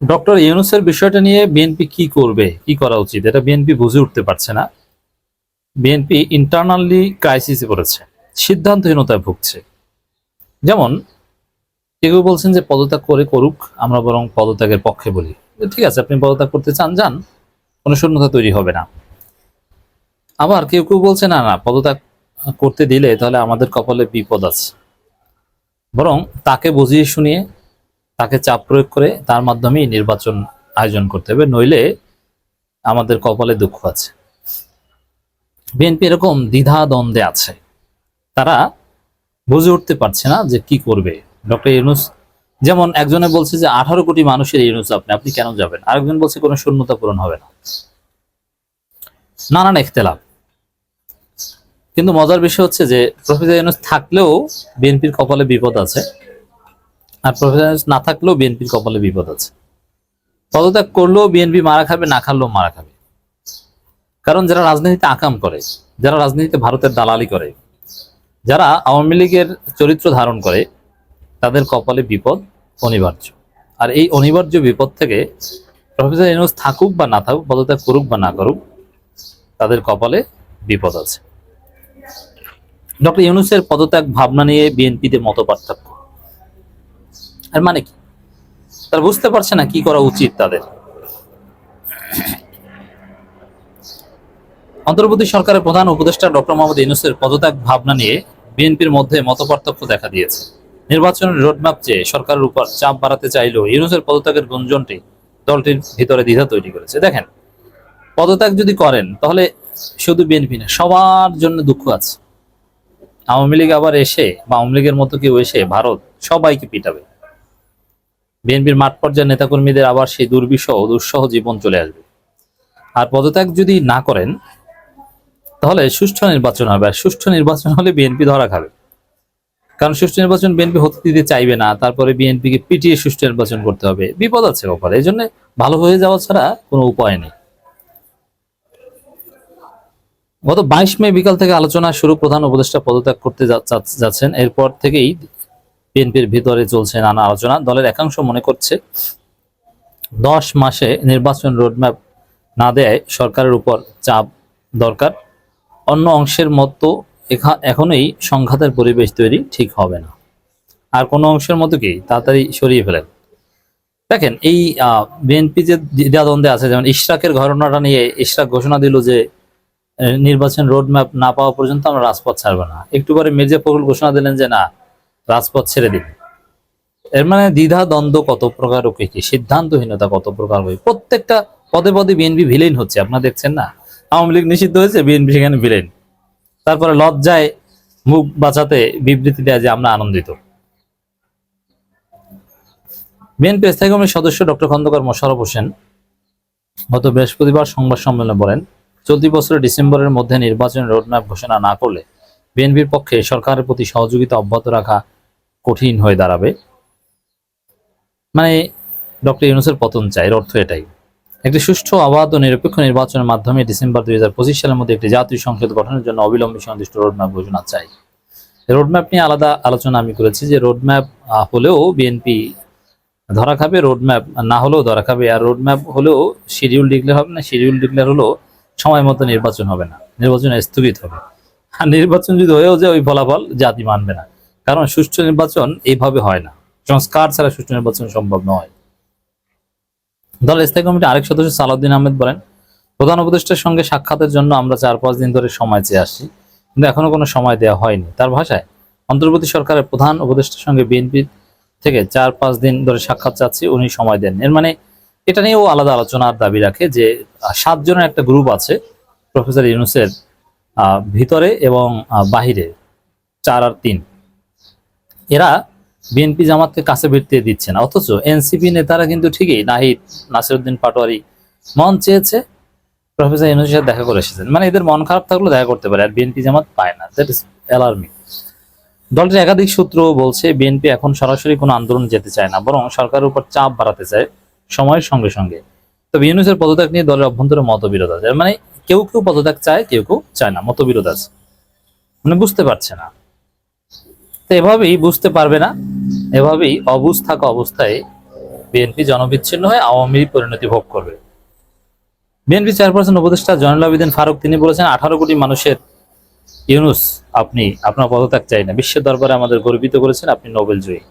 Doctor ইউনুসের বিষয়টা নিয়ে বিএনপি কি করবে? কি করা উচিত? এটা বিএনপি বুঝে উঠতে পারছে না। বিএনপি ইন্টারনালি ক্রাইসিসে পড়েছে, সিদ্ধান্তহীনতায় ভুগছে। যেমন কেউ বলছেন যে পদত্যাগ করে করুক, আমরা বরং পদত্যাগের পক্ষে বলি। ঠিক আছে, আপনি পদত্যাগ করতে চান, যান। কোনো শূন্যতা তৈরি হবে না। আবার কেউ কেউ বলছে, না না, পদত্যাগ করতে দিলে তাহলে আমাদের কপালে বিপদ আছে। বরং তাকে বুঝিয়ে শুনিয়ে তাকে চাপ প্রয়োগ করে তার মাধ্যমেই নির্বাচন আয়োজন করতে হবে, নইলে আমাদের কপালে দুঃখ আছে। বিএনপি এরকম দ্বিধা দ্বন্দ্বে আছে। তারা বুঝে উঠতে পারছে না যে কি করবে। ডক্টর ইউনুস যেমন একজনে বলছে যে আঠারো কোটি মানুষের, ইউনুস আপনি আপনি কেন যাবেন? আরেকজন বলছে কোনো শূন্যতা পূরণ হবে না। নানান ইখতলাফ কিন্তু মজার বিষয় হচ্ছে যে প্রফেসর ইউনুস থাকলেও বিএনপির কপালে বিপদ আছে। আর প্রফেসর না থাকলেও বিএনপির কপালে বিপদ আছে। পদত্যাগ করলেও বিএনপি মারা খাবে, না খাললেও মারা খাবে। কারণ যারা রাজনীতিতে আকাম করে, যারা রাজনীতিতে ভারতের দালালি করে, যারা আওয়ামী লীগের চরিত্র ধারণ করে, তাদের কপালে বিপদ অনিবার্য। আর এই অনিবার্য বিপদ থেকে প্রফেসর ইউনুস থাকুক বা না থাকুক, পদত্যাগ করুক বা না করুক, তাদের কপালে বিপদ আছে। ডক্টর ইউনুসের পদত্যাগ ভাবনা নিয়ে বিএনপিতে মত পার্থক্য আর মানে কি? তারা বুঝতে পারছে না কি করা উচিত তাদের। অন্তর্বর্তী সরকারের প্রধান উপদেষ্টা ডক্টর মোহাম্মদ ইউনুসের পদত্যাগ ভাবনা নিয়ে বিএনপির মধ্যে মতপার্থক্য দেখা দিয়েছে। নির্বাচনের রোডম্যাপ চেয়ে সরকারের উপর চাপ বাড়াতে চাইলেও ইউনুসের পদত্যাগের গুঞ্জনটি দলটির ভিতরে দ্বিধা তৈরি করেছে। দেখেন, পদত্যাগ যদি করেন, তাহলে শুধু বিএনপি না, সবার জন্য দুঃখ আছে। আওয়ামী লীগ আবার এসে বা আওয়ামী লীগের মতো কেউ এসে ভারত সবাইকে পিটাবে। বিএনপির মাঠ পর্যায়ের নেতাকর্মীদের আবার সেই দুর্বিষহ, দুঃসহ জীবন চলে আসবে। আর পদত্যাগ যদি না করেন, তাহলে সুষ্ঠু নির্বাচন হবে। আর সুষ্ঠু নির্বাচন হলে বিএনপি ধরা খাবে। কারণ সুষ্ঠু নির্বাচন বিএনপি হতে দিতে চাইবে না, তারপরে বিএনপিকে পিটিয়ে সুষ্ঠু নির্বাচন করতে হবে। বিপদ আছে ব্যাপারে। এই জন্য ভালো হয়ে যাওয়া ছাড়া কোনো উপায় নেই। গত বাইশ মে বিকাল থেকে আলোচনা শুরু প্রধান উপদেষ্টা পদত্যাগ করতে যাচ্ছেন এরপর থেকেই বিএনপির ভিতরে চলছে নানা আলোচনা। দলের একাংশ মনে করছে দশ মাসে নির্বাচন রোডম্যাপ না দেয় সরকারের উপর চাপ দরকার। অন্য অংশের মতো এখনই সংঘাতের পরিবেশ তৈরি ঠিক হবে না। আর কোনো অংশের মতো কি? তাড়াতাড়ি সরিয়ে ফেলেন। দেখেন, এই বিএনপি যে দ্বিধাদ্বন্দ্বে আছে, যেমন ইশরাকের ঘটনাটা নিয়ে ইশরাক ঘোষণা দিল যে নির্বাচন রোডম্যাপ না পাওয়া পর্যন্ত আমরা রাজপথ ছাড়বো না। একটু পরে মির্জা ফখরুল ঘোষণা দিলেন যে, না রাজপথ ছেড়ে দিন এর মানে দ্বিধা, দ্বন্দ্ব কত প্রকার ও কি সিদ্ধান্তহীনতা কত প্রকার হয় প্রত্যেকটা পদে পদে বিএনপি ভিলেন হচ্ছে, আপনারা দেখছেন না? আওয়ামী লীগ নিষিদ্ধ হয়েছে, বিএনপি সেখানে ভিলেন তারপরে লজ্জায় মুখ বাঁচাতে বিবৃতি দেয় যে আমরা আনন্দিত। বিএনপি স্থায়ী কমিটির সদস্য ডক্টর খন্দকার মোশারফ হোসেন গত বৃহস্পতিবার সংবাদ সম্মেলনে বলেন, চলতি বছরের ডিসেম্বরের মধ্যে নির্বাচনের রোডম্যাপ ঘোষণা না করলে বিএনপির পক্ষে সরকারের প্রতি সহযোগিতা অব্যাহত রাখা কঠিন হয়ে দাঁড়াবে। মানে ডক্টর ইউনুসের পতন চাই, এর অর্থ এটাই। একটি সুষ্ঠু অবাধ ও নিরপেক্ষ নির্বাচনের মাধ্যমে ডিসেম্বর দুই হাজার পঁচিশ সালের মধ্যে একটি জাতীয় সংসদ গঠনের জন্য অবিলম্বে সুনির্দিষ্ট রোডম্যাপ ঘোষণা চাই। রোডম্যাপ নিয়ে আলাদা আলোচনা আমি করেছি যে রোডম্যাপ হলেও বিএনপি ধরা খাবে, রোডম্যাপ না হলেও ধরা খাবে, আর রোডম্যাপ হলেও শিডিউল ডিক্লেয়ার হবে না, শিডিউল ডিক্লেয়ার হলেও সময় মতো নির্বাচন হবে না, নির্বাচন স্থগিত হবে। আর নির্বাচন যদি হয়েও যে ওই ফলাফল জাতি মানবে না। কারণ সুষ্ঠু নির্বাচন এইভাবে হয় না। সংস্কার ছাড়া সুষ্ঠু নির্বাচন সম্ভব নয়। দলের স্থায়ী কমিটি আরেক সদস্য সালাউদ্দিন আহমেদ বলেন, প্রধান উপদেষ্টার সঙ্গে সাক্ষাতের জন্য আমরা চার পাঁচ দিন ধরে সময় চেয়ে আসছি, কিন্তু এখনও কোনো সময় দেওয়া হয়নি। তার ভাষায়, অন্তর্বর্তী সরকারের প্রধান উপদেষ্টার সঙ্গে বিএনপি থেকে চার পাঁচ দিন ধরে সাক্ষাৎ চাচ্ছি, উনি সময় দেন এর মানে এটা নিয়েও আলাদা আলোচনার দাবি রাখে যে সাতজনের একটা গ্রুপ আছে, প্রফেসর ইউনুসের ভিতরে এবং বাহিরে, চার আর তিন। এরা বিএনপি জামাতকে কাছে ভিড়তে দিচ্ছে না। অথচ এনসিপি নেতারা কিন্তু ঠিকই নাহিদ, নাসিরুদ্দিন পাটোয়ারি মন চেয়েছে প্রফেসর ইউনুসের সাথে দেখা করে এসেছেন। মানে এদের মন খারাপ থাকলেও দেখা করতে পারে, আর বিএনপি জামাত পায় না। দ্যাট ইজ অ্যালার্মিং দলটির একাধিক সূত্র বলছে, বিএনপি এখন সরাসরি কোনো আন্দোলন যেতে চায় না, বরং সরকারের উপর চাপ বাড়াতে চায় সময়ের সঙ্গে সঙ্গে। তবে ইউনুসের পদত্যাগ নিয়ে দলের অভ্যন্তরে মতবিরোধ আছে। মানে কেউ কেউ পদত্যাগ চায়, কেউ কেউ চায় না, মতবিরোধ আছে। মানে বুঝতে পারছে না। তো এভাবেই বুঝতে পারবে না। এভাবেই অবুঝ থাকা অবস্থায় বিএনপি জনবিচ্ছিন্ন হয়ে আওয়ামী পরিণতি ভোগ করবে। বিএনপি চেয়ারপারসন উপদেষ্টা জয়নুল আবেদিন ফারুক, তিনি বলেছেন, আঠারো কোটি মানুষের ইউনুস আপনি, আপনার পদত্যাগ চাই না। বিশ্বের দরবারে আমাদের গর্বিত করেছেন আপনি নোবেল জয়ী।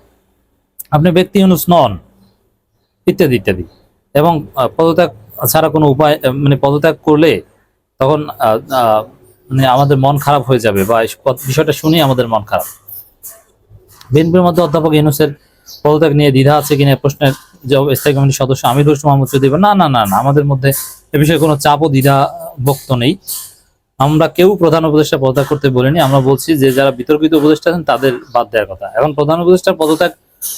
আপনি ব্যক্তি ইউনুস নন। ইত্যাদি ইত্যাদি। এবং পদত্যাগ ছাড়া কোনো উপায় মানে পদত্যাগ করলে তখন মানে আমাদের মন খারাপ হয়ে যাবে বা বিষয়টা শুনি আমাদের মন খারাপ। বিএনপির মধ্যে অধ্যাপক ইউনুসের পদত্যাগ নিয়ে দ্বিধা আছে কিনা প্রশ্নের জবাব স্থায়ী কমিটির সদস্য আমির হোসেন মোহাম্মদ চৌধুরী না না না না, আমাদের মধ্যে এ বিষয়ে কোনো চাপ ও দ্বিধা বক্ত নেই। আমরা কেউ প্রধান উপদেষ্টা পদত্যাগ করতে বলিনি। আমরা বলছি যে যারা বিতর্কিত উপদেষ্টা আছেন, তাদের বাদ দেওয়ার কথা। এখন প্রধান উপদেষ্টার পদত্যাগ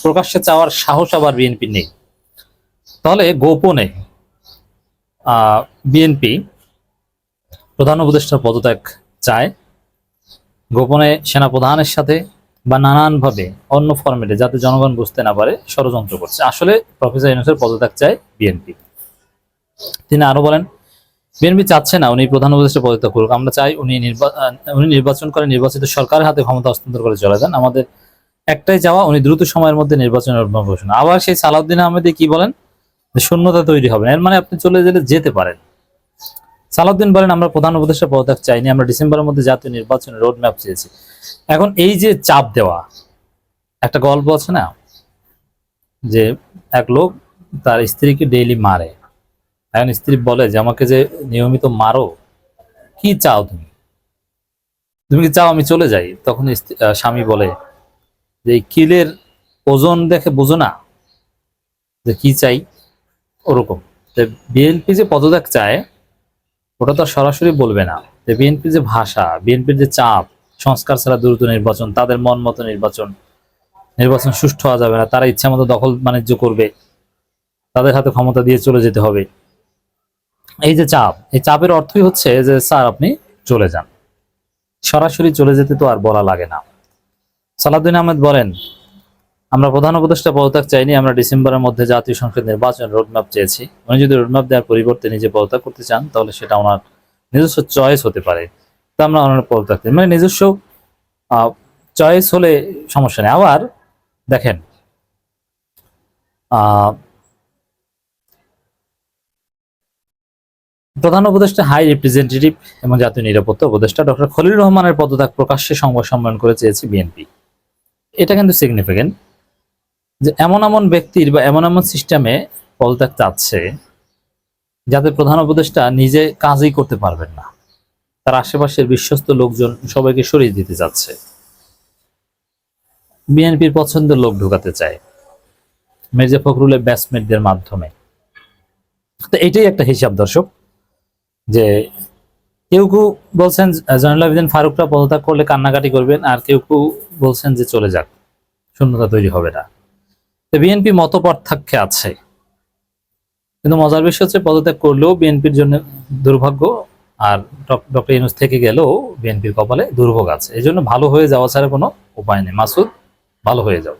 প্রকাশ্যে চাওয়ার সাহস আবার বিএনপি নেই। তাহলে গোপনে বিএনপি প্রধান উপদেষ্টার পদত্যাগ চায়। গোপনে সেনা প্রধানের সাথে বা নানানভাবে অন্য ফরম্যাটে যাতে জনগণ বুঝতে না পারে ষড়যন্ত্র করছে। আসলে প্রফেসর ইউনুসের পদত্যাগ চায় বিএনপি। তিনি আরও বলেন বিএনপি চাচ্ছে না উনি প্রধান উপদেষ্টা পদত্যাগ করুক। আমরা চাই উনি নির্বা- আহ, উনি নির্বাচন করে নির্বাচিত সরকারের হাতে ক্ষমতা হস্তান্তর করে চলে যান। আমাদের একটাই চাওয়া উনি দ্রুত সময়ের মধ্যে নির্বাচনের ঘোষণা। আবার সেই সালাউদ্দিন আহমেদে কি বলেন শূন্যতা তৈরি হবে এর মানে আপনি চলে গেলে যেতে পারেন। সালাউদ্দিন বলেন, আমরা প্রধান উপদেষ্টা পদত্যাগ চাইনি, আমরা ডিসেম্বরের মধ্যে জাতীয় নির্বাচনের রোড ম্যাপ চেয়েছি। এখন এই যে চাপ দেওয়া, একটা গল্প আছে না? যে এক লোক তার স্ত্রীকে ডেইলি মারে। এখন স্ত্রী বলে যে, আমাকে যে নিয়মিত মারো, কি চাও তুমি? তুমি কি চাও আমি চলে যাই? তখন স্বামী বলে যে কিলের ওজন দেখে বোঝো না যে কি চাই? ওরকম। বিএনপি যে পদত্যাগ চায় ওটা তো সরাসরি বলবে না। যে বিএনপির যে ভাষা বিএনপির যে চাপ, সংস্কার ছাড়া দ্রুত নির্বাচন, তাদের মন মতো নির্বাচন নির্বাচন সুষ্ঠু হওয়া যাবে না, তারা ইচ্ছা মতো দখল বাণিজ্য করবে, তাদের হাতে ক্ষমতা দিয়ে চলে যেতে হবে। এই যে চাপ, এই চাপের অর্থই হচ্ছে যে, স্যার আপনি চলে যান। সরাসরি চলে যেতে তো আর বলা লাগে না। সালাউদ্দিন আহমেদ বলেন আমরা প্রধান উপদেষ্টা পদত্যাগ চাইনি, আমরা ডিসেম্বরের মধ্যে জাতীয় সংসদ নির্বাচন রোডম্যাপ চেয়েছি। উনি যদি রোডম্যাপ দেওয়ার পরিবর্তে নিজে পদত্যাগ করতে চান, তাহলে সেটা ওনার নিজস্ব চয়েস হতে পারে। তা আমরা ওনার পদত্যাগ। মানে নিজস্ব চয়েস হলে সমস্যা নেই। আবার দেখেন প্রধান উপদেষ্টা হাই রিপ্রেজেন্টেটিভ এবং জাতীয় নিরাপত্তা উপদেষ্টা ডক্টর খলিল রহমানের পদত্যাগ প্রকাশ্যে সংবাদ সম্মেলন করে চেয়েছে বিএনপি। এটা কিন্তু সিগনিফিকেন্ট যে এমন এমন ব্যক্তির বা এমন এমন সিস্টেমে পদত্যাগ চাচ্ছে যাতে প্রধান উপদেষ্টা নিজে কাজই করতে পারবেন না। তার আশেপাশের বিশ্বস্ত লোকজন সবাইকে সরিয়ে দিতে যাচ্ছে বিএনপির পছন্দের লোক ঢুকাতে চায়। মির্জা ফখরুলের ব্যাটসম্যানদের মাধ্যমে। তো এটাই একটা হিসাব দর্শক যে কেউ কেউ বলছেন, জয়নুল আবেদিন ফারুকরা পদত্যাগ করলে কান্নাকাটি করবেন, আর কেউ কেউ বলছেন যে চলে যাক, শূন্যতা তৈরি হবে না। বিএনপি মত পার্থক্যে আছে। কিন্তু মজার বিষয় হচ্ছে পদত্যাগ করলেও বিএনপির জন্য দুর্ভাগ্য আর ডক্টর ইউনুস থেকে গেলেও বিএনপির কপালে দুর্ভোগ আছে। এই জন্য ভালো হয়ে যাওয়া ছাড়া কোনো উপায় নেই। মাসুদ, ভালো হয়ে যাও।